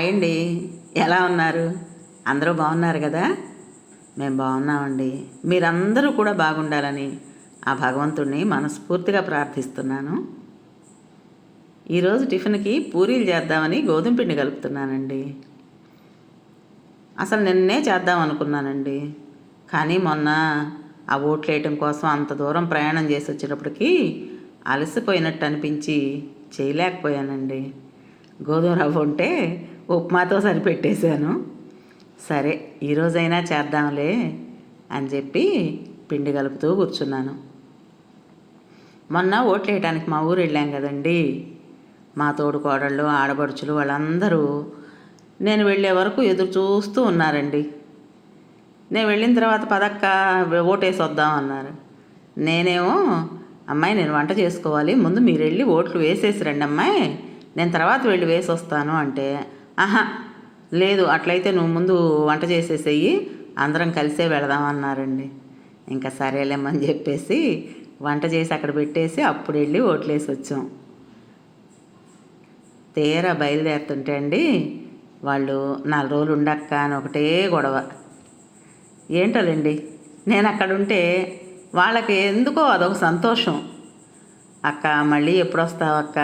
Hi అండి ఎలా ఉన్నారు? అందరూ బాగున్నారు కదా? మేము బాగున్నామండి. మీరందరూ కూడా బాగుండాలని ఆ భగవంతుడిని మనస్ఫూర్తిగా ప్రార్థిస్తున్నాను. ఈరోజు టిఫిన్కి పూరీలు చేద్దామని గోధుమ పిండి కలుపుతున్నానండి. అసలు నిన్నే చేద్దాం అనుకున్నానండి. కానీ మొన్న ఆ ఓట్లు వేయటం కోసం అంత దూరం ప్రయాణం చేసి వచ్చేటప్పటికి అలసిపోయినట్టు అనిపించి చేయలేకపోయానండి. గోధుమ రవ్వ ఉంటే ఉప్మాతో సరిపెట్టేశాను. సరే ఈరోజైనా చేద్దాంలే అని చెప్పి పిండి కలుపుతూ కూర్చున్నాను. మొన్న ఓట్లు వేయడానికి మా ఊరు వెళ్ళాం కదండి. మా తోడు కోడళ్ళు ఆడపడుచులు వాళ్ళందరూ నేను వెళ్ళే వరకు ఎదురు చూస్తూ ఉన్నారండి. నేను వెళ్ళిన తర్వాత పదక్క ఓటేసి వద్దాం అన్నారు. నేనేమో అమ్మాయి నేను వంట చేసుకోవాలి ముందు మీరు వెళ్ళి ఓట్లు వేసేసి రండి అమ్మాయి నేను తర్వాత వెళ్ళి వేసి వస్తాను అంటే ఆహా లేదు అట్లయితే నువ్వు ముందు వంట చేసేసేయి అందరం కలిసే వెళదాం అన్నారండి. ఇంకా సరేలేమని చెప్పేసి వంట చేసి అక్కడ పెట్టేసి అప్పుడు వెళ్ళి ఓట్లేసి వచ్చాం తీరా బయలుదేరుతుంటే అండి వాళ్ళు నాలుగు రోజులు ఉండక్క అని ఒకటే గొడవ. ఏంటోలేండి నేను అక్కడ ఉంటే వాళ్ళకి ఎందుకో అదొక సంతోషం. అక్క మళ్ళీ ఎప్పుడు వస్తావు అక్క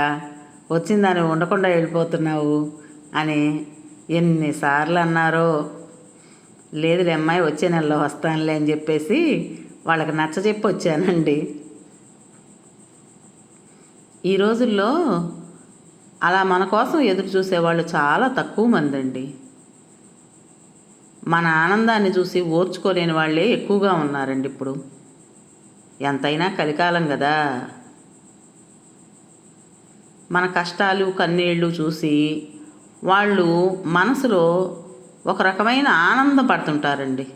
వచ్చిందని ఉండకుండా వెళ్ళిపోతున్నావు. అని ఎన్నిసార్లు అన్నారో లేదులే అమ్మాయి వచ్చే నెలలో వస్తానులే అని చెప్పేసి వాళ్ళకి నచ్చ చెప్పి వచ్చానండి. ఈ రోజుల్లో అలా మన కోసం ఎదురు చూసేవాళ్ళు చాలా తక్కువ మంది అండి మన ఆనందాన్ని చూసి ఓర్చుకోలేని వాళ్ళే ఎక్కువగా ఉన్నారండి ఇప్పుడు. ఎంతైనా కలికాలం కదా. మన కష్టాలు కన్నీళ్ళు చూసి వాళ్ళు మనసులో ఒక రకమైన ఆనందం పడుతుంటారండి.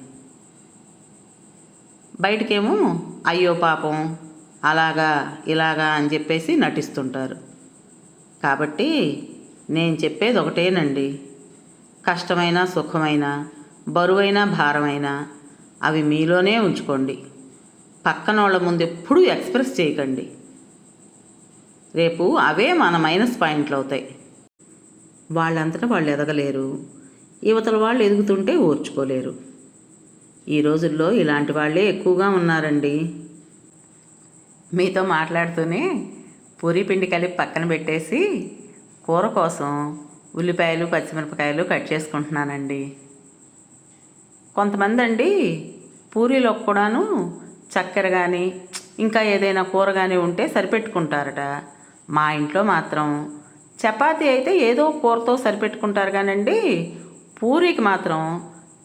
బయటకేమో అయ్యో పాపం అలాగా ఇలాగా అని చెప్పేసి నటిస్తుంటారు. కాబట్టి నేను చెప్పేది ఒకటేనండి. కష్టమైన సుఖమైన బరువైన భారమైన అవి మీలోనే ఉంచుకోండి. పక్కనోళ్ళ ముందు ఎప్పుడూ ఎక్స్ప్రెస్ చేయకండి. రేపు అవే మన మైనస్ పాయింట్లు అవుతాయి. వాళ్ళంతటా వాళ్ళు ఎదగలేరు. యువతల వాళ్ళు ఎదుగుతుంటే ఓర్చుకోలేరు. ఈ రోజుల్లో ఇలాంటి వాళ్ళే ఎక్కువగా ఉన్నారండి. మీతో మాట్లాడుతూనే పూరి పిండి కలిపి పక్కన పెట్టేసి కూర కోసం ఉల్లిపాయలు పచ్చిమిరపకాయలు కట్ చేసుకుంటున్నానండి. కొంతమంది అండి పూరీలో కూడాను చక్కెర కానీ ఇంకా ఏదైనా కూర కానీ ఉంటే సరిపెట్టుకుంటారట. మా ఇంట్లో మాత్రం చపాతీ అయితే ఏదో కూరతో సరిపెట్టుకుంటారు కానండి. పూరీకి మాత్రం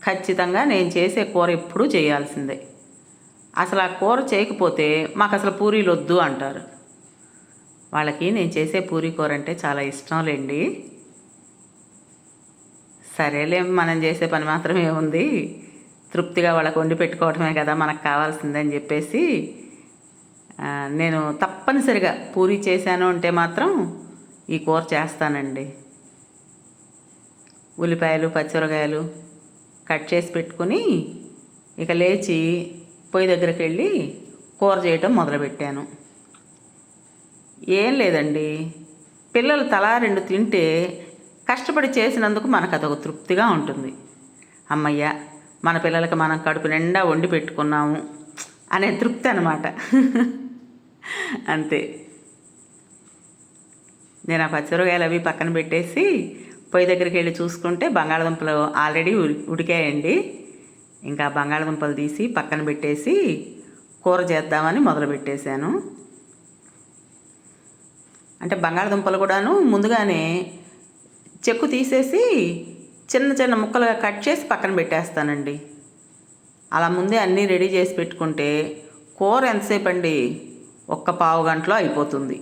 ఖచ్చితంగా నేను చేసే కూర ఎప్పుడూ చేయాల్సిందే. అసలు ఆ కూర చేయకపోతే మాకు అసలు పూరీలు వద్దు అంటారు. వాళ్ళకి నేను చేసే పూరీ కూర అంటే చాలా ఇష్టం లేండి. సరేలే మనం చేసే పని మాత్రమే ఉంది. తృప్తిగా వాళ్ళకు వండి పెట్టుకోవడమే కదా మనకు కావాల్సిందని చెప్పేసి నేను తప్పనిసరిగా పూరీ చేశాను అంటే మాత్రం ఈ కూర చేస్తానండి. ఉల్లిపాయలు పచ్చిమిరకాయలు కట్ చేసి పెట్టుకుని ఇక లేచి పొయ్యి దగ్గరికి వెళ్ళి కూర చేయటం మొదలుపెట్టాను. ఏం లేదండి. పిల్లలు తలా రెండు తింటే కష్టపడి చేసినందుకు మనకు అదొక తృప్తిగా ఉంటుంది. అమ్మయ్య మన పిల్లలకి మనం కడుపు నిండా వండి పెట్టుకున్నాము అనే తృప్తి అనమాట అంతే. నేను ఆ పచ్చిరకాయలు అవి పక్కన పెట్టేసి పొయ్యి దగ్గరికి వెళ్ళి చూసుకుంటే బంగాళదుంపలు ఆల్రెడీ ఉడి ఉడికాయండి. ఇంకా బంగాళదుంపలు తీసి పక్కన పెట్టేసి కూర చేద్దామని మొదలు పెట్టేశాను. అంటే బంగాళదుంపలు కూడాను ముందుగానే చెక్కు తీసేసి చిన్న చిన్న ముక్కలుగా కట్ చేసి పక్కన పెట్టేస్తానండి. అలా ముందే అన్నీ రెడీ చేసి పెట్టుకుంటే కూర ఎంతసేపు అండి ఒక్క పావు గంటలో అయిపోతుంది.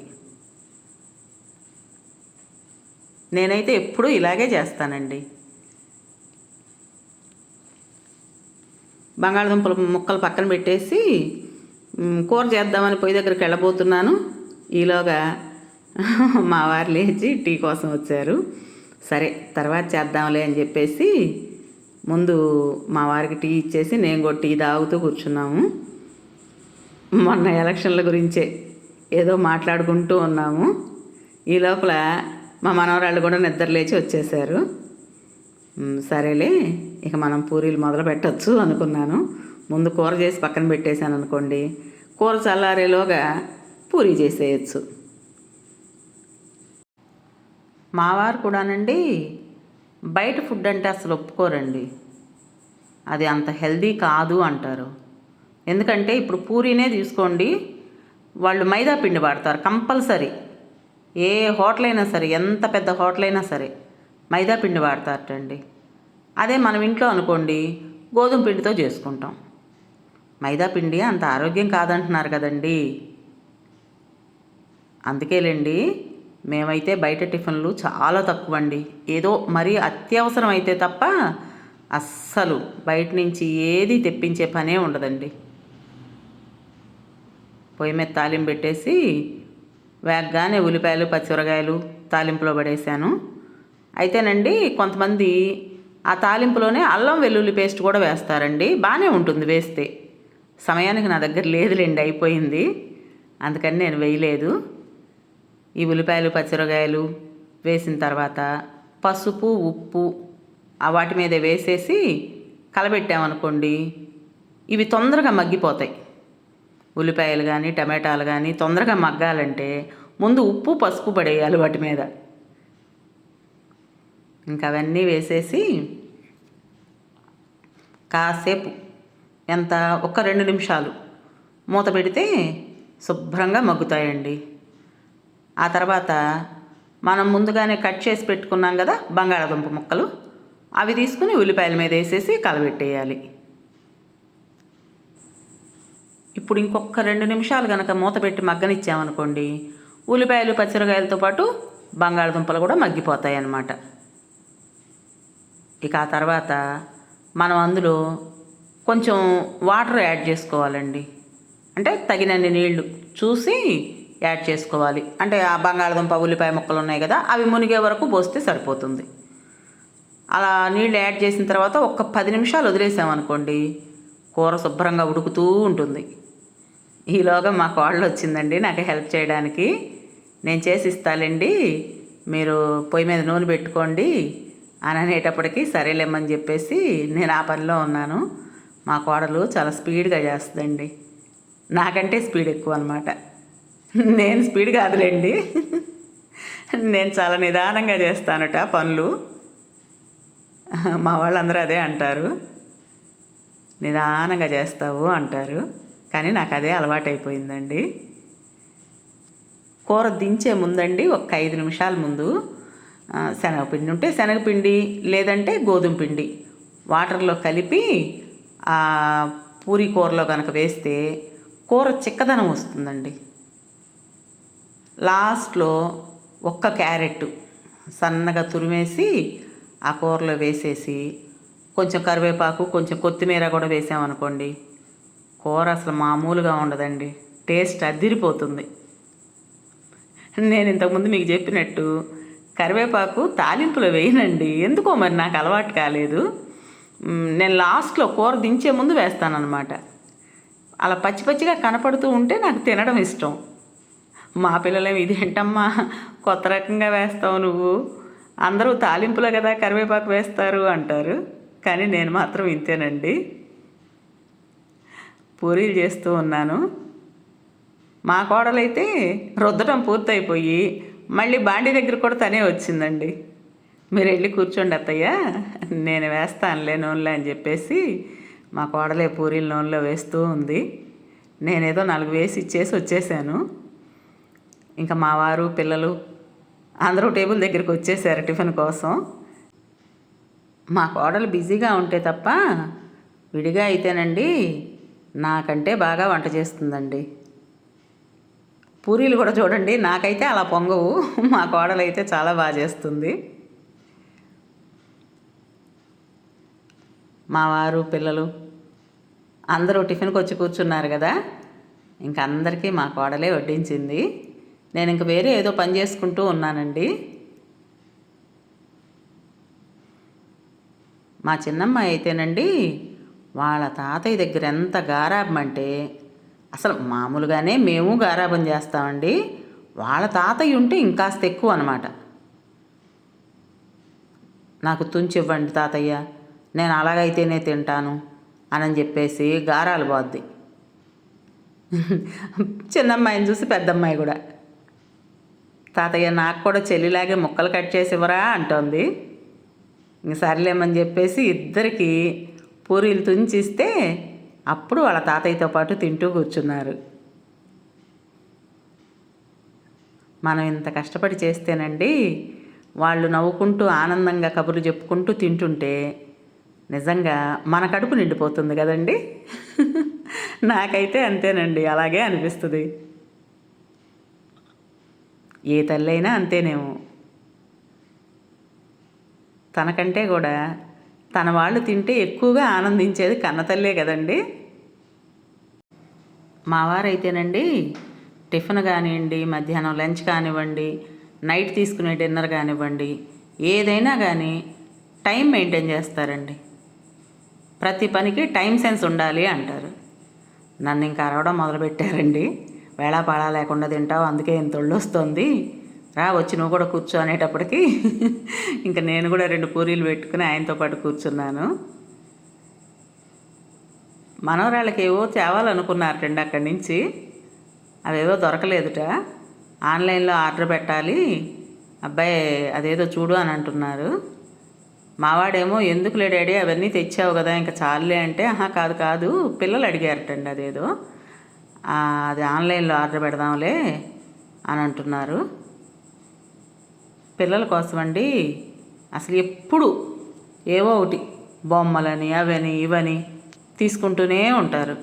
నేనైతే ఎప్పుడూ ఇలాగే చేస్తానండి. బంగాళదుంపలు ముక్కలు పక్కన పెట్టేసి కూర చేద్దామని పొయ్యి దగ్గరికి వెళ్ళబోతున్నాను. ఈలోగా మా వారు లేచి టీ కోసం వచ్చారు. సరే తర్వాత చేద్దాంలే అని చెప్పేసి ముందు మా వారికి టీ ఇచ్చేసి నేను కూడా టీ తాగుతూ కూర్చున్నాము. మొన్న ఎలక్షన్ల గురించే ఏదో మాట్లాడుకుంటూ ఉన్నాము. ఈ లోపల మా మనవరాళ్ళు కూడా నిద్ర లేచి వచ్చేసారు. సరేలే ఇక మనం పూరీలు మొదలు పెట్టచ్చు అనుకున్నాను. ముందు కూర చేసి పక్కన పెట్టేశాను అనుకోండి. కూర చల్లారేలోగా పూరీ చేసేయచ్చు. మావారు కూడానండి బయట ఫుడ్ అంటే అసలు ఒప్పుకోరండి. అది అంత హెల్దీ కాదు అంటారు. ఎందుకంటే ఇప్పుడు పూరీనే తీసుకోండి వాళ్ళు మైదా పిండి వాడతారు కంపల్సరీ. ఏ హోటల్ అయినా సరే ఎంత పెద్ద హోటల్ అయినా సరే మైదా పిండి వాడతారటండి. అదే మనం ఇంట్లో అనుకోండి గోధుమ పిండితో చేసుకుంటాం. మైదా పిండి అంత ఆరోగ్యం కాదంటున్నారు కదండి. అందుకేలేండి మేమైతే బయట టిఫిన్లు చాలా తక్కువ అండి ఏదో మరీ అత్యవసరం అయితే తప్ప అస్సలు బయట నుంచి ఏది తెప్పించే పనే ఉండదండి. పొయ్యి మీద తాలింపు పెట్టేసి వేగగానే ఉల్లిపాయలు పచ్చిమిరకాయలు తాలింపులో పడేసాను. అయితేనండి కొంతమంది ఆ తాలింపులోనే అల్లం వెల్లుల్లి పేస్ట్ కూడా వేస్తారండి. బాగానే ఉంటుంది వేస్తే. సమయానికి నా దగ్గర లేదులేండి అయిపోయింది. అందుకని నేను వేయలేదు. ఈ ఉల్లిపాయలు పచ్చిమిరకాయలు వేసిన తర్వాత పసుపు ఉప్పు వాటి మీద వేసేసి కలబెట్టామనుకోండి ఇవి తొందరగా మగ్గిపోతాయి. ఉల్లిపాయలు కానీ టమాటాలు కానీ తొందరగా మగ్గాలంటే ముందు ఉప్పు పసుపు పడేయాలి వాటి మీద. ఇంకా అవన్నీ వేసేసి కాసేపు ఎంత ఒక రెండు నిమిషాలు మూత పెడితే శుభ్రంగా మగ్గుతాయండి. ఆ తర్వాత మనం ముందుగానే కట్ చేసి పెట్టుకున్నాం కదా బంగాళాదుంప ముక్కలు అవి తీసుకుని ఉల్లిపాయల మీద వేసేసి కలబెట్టేయాలి. ఇప్పుడు ఇంకొక రెండు నిమిషాలు కనుక మూత పెట్టి మగ్గనిచ్చామనుకోండి ఉల్లిపాయలు పచ్చిరకాయలతో పాటు బంగాళదుంపలు కూడా మగ్గిపోతాయి అన్నమాట ఇక ఆ తర్వాత మనం అందులో కొంచెం వాటర్ యాడ్ చేసుకోవాలండి. అంటే తగినన్ని నీళ్ళు చూసి యాడ్ చేసుకోవాలి. అంటే ఆ బంగాళదుంప ఉల్లిపాయ ముక్కలు ఉన్నాయి కదా అవి మునిగే వరకు పోస్తే సరిపోతుంది. అలా నీళ్ళు యాడ్ చేసిన తర్వాత ఒక్క పది నిమిషాలు వదిలేసామనుకోండి కూర శుభ్రంగా ఉడుకుతూ ఉంటుంది. ఈలోగా మా కోడలు వచ్చిందండి నాకు హెల్ప్ చేయడానికి. నేను చేసి ఇస్తానండి మీరు పొయ్యి మీద నూనె పెట్టుకోండి అని అనేటప్పటికి సరేలేమని చెప్పేసి నేను ఆ పనిలో ఉన్నాను. మా కోడలు చాలా స్పీడ్గా చేస్తుందండి. నాకంటే స్పీడ్ ఎక్కువ అనమాట నేను స్పీడ్ కాదులేండి. నేను చాలా నిదానంగా చేస్తానట పనులు. మా వాళ్ళందరూ అదే అంటారు. నిదానంగా చేస్తావు అంటారు. కానీ నాకు అదే అలవాటైపోయిందండి. కూర దించే ముందండి ఒక ఐదు నిమిషాల ముందు శనగపిండి ఉంటే శనగపిండి లేదంటే గోధుమ పిండి వాటర్లో కలిపి ఆ పూరి కూరలో కనుక వేస్తే కూర చిక్కదనం వస్తుందండి. లాస్ట్లో ఒక్క క్యారెట్ సన్నగా తురిమేసి ఆ కూరలో వేసేసి కొంచెం కరివేపాకు కొంచెం కొత్తిమీర కూడా వేసామనుకోండి కూర అసలు మామూలుగా ఉండదండి. టేస్ట్ అదిరిపోతుంది. నేను ఇంతకుముందు మీకు చెప్పినట్టు కరివేపాకు తాలింపులో వేయనండి. ఎందుకో మరి నాకు అలవాటు కాలేదు. నేను లాస్ట్లో కూర దించే ముందు వేస్తానన్నమాట. అలా పచ్చి పచ్చిగా కనపడుతూ ఉంటే నాకు తినడం ఇష్టం. మా పిల్లలేమి ఇదేంటమ్మా కొత్త రకంగా వేస్తావు నువ్వు. అందరూ తాలింపులో కదా కరివేపాకు వేస్తారు అంటారు. కానీ నేను మాత్రం ఇంతేనండి. పూరీలు చేస్తూ ఉన్నాను. మా కోడలైతే రుద్దటం పూర్తయిపోయి మళ్ళీ బాండి దగ్గర కూడా తనే వచ్చిందండి. మీరు వెళ్ళి కూర్చోండి అత్తయ్య నేను వేస్తానులే నూనెలే అని చెప్పేసి మా కోడలే పూరీలు నూనెలో వేస్తూ ఉంది. నేనేదో నాలుగు వేసి ఇచ్చేసి వచ్చేసాను. ఇంకా మా వారు పిల్లలు అందరూ టేబుల్ దగ్గరికి వచ్చేసారు టిఫిన్ కోసం. మా కోడలు బిజీగా ఉంటే తప్ప విడిగా అయితేనండి నాకంటే బాగా వంట చేస్తుందండి. పూరీలు కూడా చూడండి నాకైతే అలా పొంగవు. మా కోడలైతే చాలా బాగా చేస్తుంది. మా వారు పిల్లలు అందరూ టిఫిన్కి వచ్చి కూర్చున్నారు కదా. ఇంక అందరికీ మా కోడలే వడ్డించింది. నేను ఇంక వేరే ఏదో పని చేసుకుంటూ ఉన్నానండి. మా చిన్నమ్మాయి అయితేనండి వాళ్ళ తాతయ్య దగ్గర ఎంత గారాబం అంటే అసలు మామూలుగానే మేము గారాబం చేస్తామండి. వాళ్ళ తాతయ్య ఉంటే ఇంకాస్త ఎక్కువ అనమాట నాకు తుంచి ఇవ్వండి తాతయ్య నేను అలాగైతేనే తింటాను అని చెప్పేసి గారాలు పోద్ది. చిన్నమ్మాయిని చూసి పెద్దమ్మాయి కూడా. తాతయ్య నాకు కూడా చెల్లిలాగే ముక్కలు కట్ చేసి ఇవ్వరా అంటోంది. ఇంక సర్లేమని చెప్పేసి ఇద్దరికి పూరీలు తుంచిస్తే అప్పుడు వాళ్ళ తాతయ్యతో పాటు తింటూ కూర్చున్నారు. మనం ఇంత కష్టపడి చేస్తేనండి వాళ్ళు నవ్వుకుంటూ ఆనందంగా కబుర్లు చెప్పుకుంటూ తింటుంటే నిజంగా మన కడుపు నిండిపోతుంది కదండి. నాకైతే అంతేనండి అలాగే అనిపిస్తుంది. ఏ తల్లైనా అంతేనేమో. తనకంటే కూడా తన వాళ్ళు తింటే ఎక్కువగా ఆనందించేది కన్నతల్లే కదండి. మావారైతేనండి టిఫిన్ కానివ్వండి మధ్యాహ్నం లంచ్ కానివ్వండి నైట్ తీసుకునే డిన్నర్ కానివ్వండి ఏదైనా కానీ టైం మెయింటైన్ చేస్తారండి. ప్రతి పనికి టైం సెన్స్ ఉండాలి అంటారు. నన్ను ఇంకా అరవడం మొదలుపెట్టారండి. వేళాపాళా లేకుండా తింటావు అందుకే ఇంత ఒళ్ళు వస్తుంది రా వచ్చి నువ్వు కూడా కూర్చో అనేటప్పటికి ఇంకా నేను కూడా రెండు పూరీలు పెట్టుకుని ఆయనతో పాటు కూర్చున్నాను. మనవరాళ్ళకి ఏవో తేవాలనుకున్నారటండి అక్కడి నుంచి. అవేవో దొరకలేదుట. ఆన్లైన్లో ఆర్డర్ పెట్టాలి. అబ్బాయి అదేదో చూడు అని అంటున్నారు. మావాడేమో ఎందుకు లేడాడి అవన్నీ తెచ్చావు కదా ఇంకా చాలులే అంటే ఆహా కాదు కాదు పిల్లలు అడిగారటండి అదేదో. అది ఆన్లైన్లో ఆర్డర్ పెడదాంలే అని అంటున్నారు. పిల్లల కోసం అండి అసలు ఎప్పుడు ఏవో ఒకటి బొమ్మలని అవని ఇవని తీసుకుంటూనే ఉంటారు.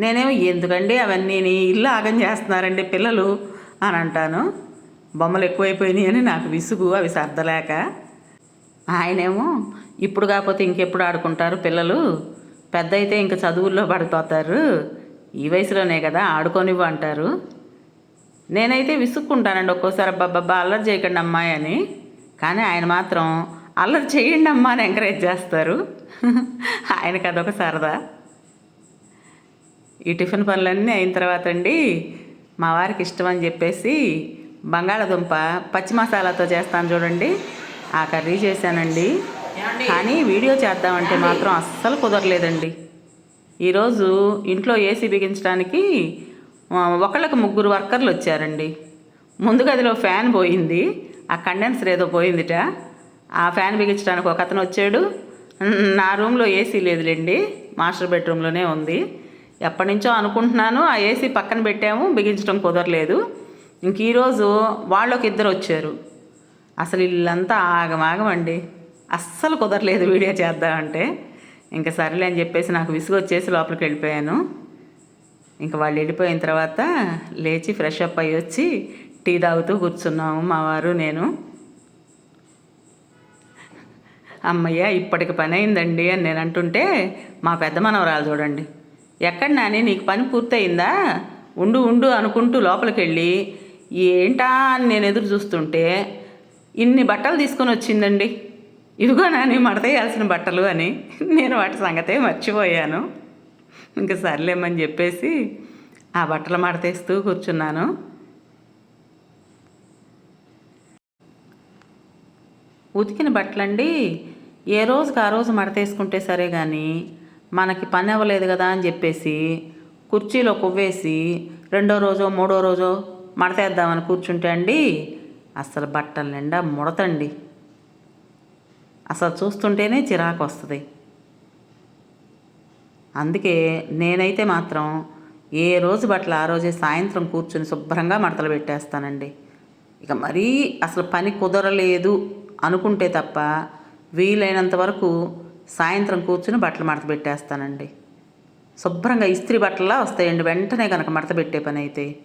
నేనేమో ఎందుకండి అవన్నీ ఇల్లు ఆగం చేస్తున్నారండి పిల్లలు అని అంటాను. బొమ్మలు ఎక్కువైపోయినాయి అని నాకు విసుగు అవి సర్దలేక. ఆయనేమో ఇప్పుడు కాకపోతే ఇంకెప్పుడు ఆడుకుంటారు పిల్లలు? పెద్ద అయితే ఇంక చదువుల్లో పడిపోతారు. ఈ వయసులోనే కదా ఆడుకోనివ్వు అంటారు. నేనైతే విసుక్కుంటానండి ఒక్కోసారి అబ్బాబ్బా అల్లరి చేయకండి అమ్మాయి అని. కానీ ఆయన మాత్రం అల్లరి చేయండి అమ్మా అని ఎంకరేజ్ చేస్తారు. ఆయనకి అదొక సరదా. ఈ టిఫిన్ పనులన్నీ అయిన తర్వాత అండి మా వారికి ఇష్టం అని చెప్పేసి బంగాళదుంప పచ్చి మసాలాతో చేస్తాను చూడండి. ఆ కర్రీ చేశానండి. కానీ వీడియో చేద్దామంటే మాత్రం అస్సలు కుదరలేదండి. ఈరోజు ఇంట్లో ఏసీ బిగించడానికి ఒకళ్ళకి ముగ్గురు వర్కర్లు వచ్చారండి. ముందు గదిలో ఫ్యాన్ పోయింది. ఆ కండెన్సర్ ఏదో పోయిందిట. ఆ ఫ్యాన్ బిగించడానికి ఒక అతను వచ్చాడు. నా రూమ్లో ఏసీ లేదులేండి. మాస్టర్ బెడ్రూమ్లోనే ఉంది. ఎప్పటి నుంచో అనుకుంటున్నాను ఆ ఏసీ పక్కన పెట్టాము బిగించడం కుదరలేదు. ఇంక ఈరోజు వాళ్ళొక ఇద్దరు వచ్చారు. అసలు ఇల్లంతా ఆగమాగమండి అస్సలు కుదరలేదు వీడియో చేద్దామంటే. ఇంకా సరేలే అని చెప్పేసి నాకు విసుగు వచ్చేసి లోపలికి వెళ్ళిపోయాను. ఇంకా వాళ్ళు వెళ్ళిపోయిన తర్వాత లేచి ఫ్రెష్ అప్ అయ్యి వచ్చి టీ తాగుతూ కూర్చున్నాము మా వారు నేను. అమ్మయ్య ఇప్పటికి పని అయిందండి అని నేను అంటుంటే మా పెద్ద మనవరాలు చూడండి. ఎక్కడ నాని నీకు పని పూర్తయిందా? ఉండు ఉండు అనుకుంటూ లోపలికి వెళ్ళి ఏంటా అని నేను ఎదురు చూస్తుంటే ఇన్ని బట్టలు తీసుకొని వచ్చిందండి. ఇవిగో నాని మడతేయాల్సిన బట్టలు అని నేను వాటి సంగతే మర్చిపోయాను. ఇంకా సర్లేమని చెప్పేసి ఆ బట్టలు మడతేస్తూ కూర్చున్నాను. ఉతికిన బట్టలండి ఏ రోజుకి ఆ రోజు మడతేసుకుంటే సరే కానీ మనకి పని అవ్వలేదు కదా అని చెప్పేసి కుర్చీలో కొవ్వేసి రెండో రోజో మూడో రోజో మడతేద్దామని కూర్చుంటే అండి అసలు బట్టల నిండా ముడతండి. అసలు చూస్తుంటేనే చిరాకు వస్తుంది. అందుకే నేనైతే మాత్రం ఏ రోజు బట్టలు ఆ రోజే సాయంత్రం కూర్చుని శుభ్రంగా మడతలు పెట్టేస్తానండి. ఇక మరీ అసలు పని కుదరలేదు అనుకుంటే తప్ప వీలైనంత వరకు సాయంత్రం కూర్చుని బట్టలు మడత పెట్టేస్తానండి. శుభ్రంగా ఇస్త్రీ బట్టలా వస్తాయండి. వెంటనే కనుక మడత పెట్టే పని అయితే.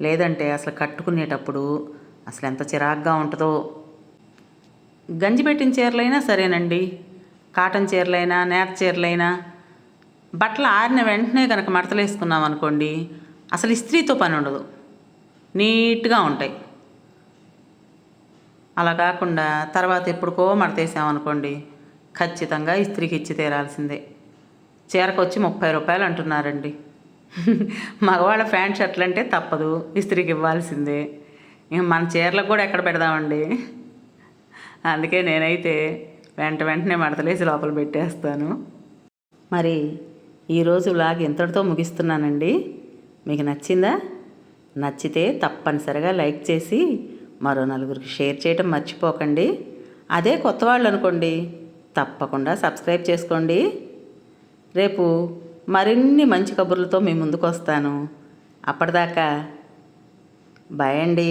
లేదంటే అసలు కట్టుకునేటప్పుడు అసలు ఎంత చిరాగ్గా ఉంటుందో. గంజి పెట్టిన చీరలైనా సరేనండి. కాటన్ చీరలైనా నేత చీరలైనా బట్టలు ఆరిన వెంటనే కనుక మడతలు వేసుకున్నాం అనుకోండి అసలు ఇస్త్రీతో పని ఉండదు. నీట్గా ఉంటాయి. అలా కాకుండా తర్వాత ఎప్పుడుకో మడతేసామనుకోండి ఖచ్చితంగా ఇస్త్రీకి ఇచ్చి తీరాల్సిందే. చీరకు వచ్చి ముప్పై రూపాయలు అంటున్నారండి. మగవాళ్ళ ప్యాంట్ షర్ట్లు అంటే తప్పదు ఇస్త్రీకి ఇవ్వాల్సిందే. ఇంక మన చీరలకు కూడా ఎక్కడ పెడదామండి? అందుకే నేనైతే వెంట వెంటనే మడతలేసి లోపల పెట్టేస్తాను. మరి ఈరోజు వ్లాగ్ ఇంతటితో ముగిస్తున్నానండి. మీకు నచ్చిందా? నచ్చితే తప్పనిసరిగా లైక్ చేసి మరో నలుగురికి షేర్ చేయటం మర్చిపోకండి. అదే కొత్త వాళ్ళు అనుకోండి తప్పకుండా సబ్స్క్రైబ్ చేసుకోండి. రేపు మరిన్ని మంచి కబుర్లతో మీ ముందుకు వస్తాను అప్పటిదాకా బాయ్ అండి.